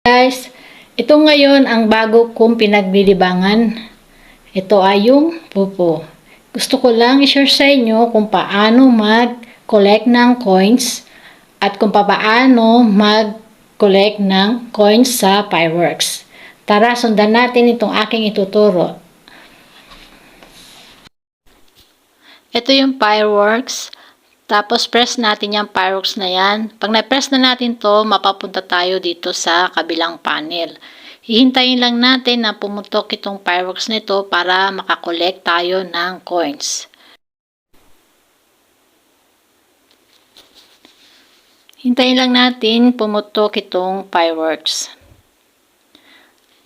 Guys, ito ngayon ang bago kong pinaglilibangan. Ito ay yung pupo. Gusto ko lang i-share sa inyo kung paano mag-collect ng coins at kung paano mag-collect ng coins sa fireworks. Tara, sundan natin itong aking ituturo. Ito yung fireworks. Tapos press natin yung fireworks na yan. Pag na-press na natin to, mapapunta tayo dito sa kabilang panel. Hihintayin lang natin na pumutok itong fireworks nito para makakolect tayo ng coins. Hintayin lang natin pumutok itong fireworks.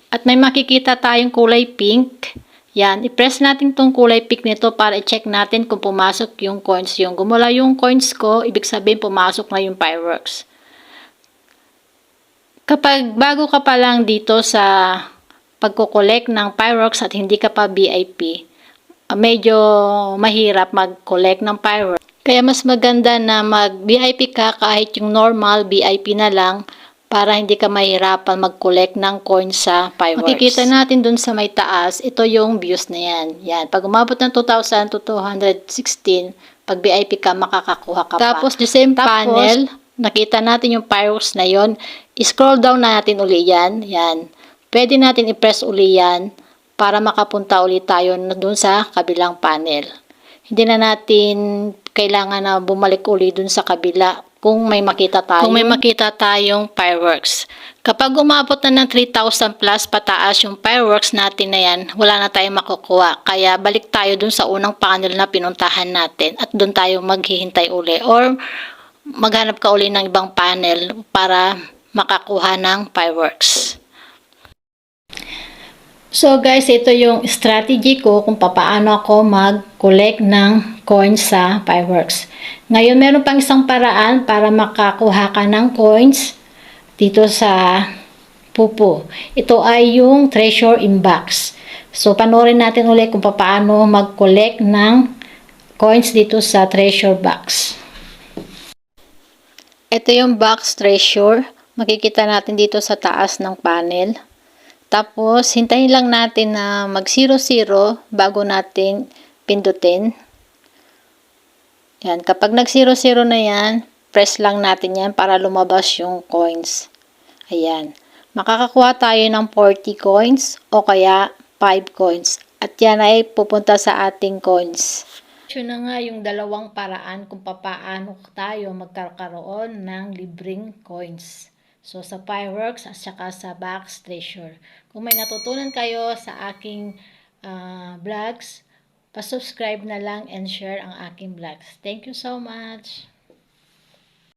At may makikita tayong kulay pink. Yan, i-press natin tong kulay pink nito para i-check natin kung pumasok yung coins. Yung gumula yung coins ko, ibig sabihin pumasok na yung fireworks. Kapag bago ka pa lang dito sa pagko-collect ng fireworks at hindi ka pa VIP, medyo mahirap mag-collect ng fireworks. Kaya mas maganda na mag-VIP ka kahit yung normal VIP na lang para hindi ka mahirapan mag-collect ng coins sa fireworks. Makikita natin dun sa may taas, ito yung views na yan. Yan. Pag umabot ng 2,000 to 216, pag VIP ka, makakakuha ka pa. Tapos, the same panel, nakita natin yung fireworks na yon scroll down na natin uli yan. Yan. Pwede natin i-press uli yan para makapunta uli tayo dun sa kabilang panel. Hindi na natin kailangan na bumalik uli dun sa kabila kung may makita tayo. Kung may makita tayong fireworks. Kapag umabot na ng 3,000 plus pataas yung fireworks natin na yan, wala na tayong makukuha. Kaya balik tayo dun sa unang panel na pinuntahan natin at dun tayo maghihintay uli. Or maghanap ka uli ng ibang panel para makakuha ng fireworks. So guys, ito yung strategy ko kung paano ako mag-collect ng coins sa fireworks. Ngayon, meron pang isang paraan para makakuha ka ng coins dito sa pupo. Ito ay yung treasure in box. So, panoorin natin ulit kung paano mag-collect ng coins dito sa treasure box. Ito yung box treasure. Makikita natin dito sa taas ng panel. Tapos, hintayin lang natin na mag 00 bago natin pindutin. Yan. Kapag nag 00 na yan, press lang natin yan para lumabas yung coins. Ayan. Makakakuha tayo ng 40 coins o kaya 5 coins. At yan ay pupunta sa ating coins. Yun na nga yung dalawang paraan kung paano tayo magkakaroon ng libreng coins. So, sa fireworks at saka sa box treasure. Kung may natutunan kayo sa aking uh, vlogs, pasubscribe na lang and share ang aking vlogs. Thank you so much!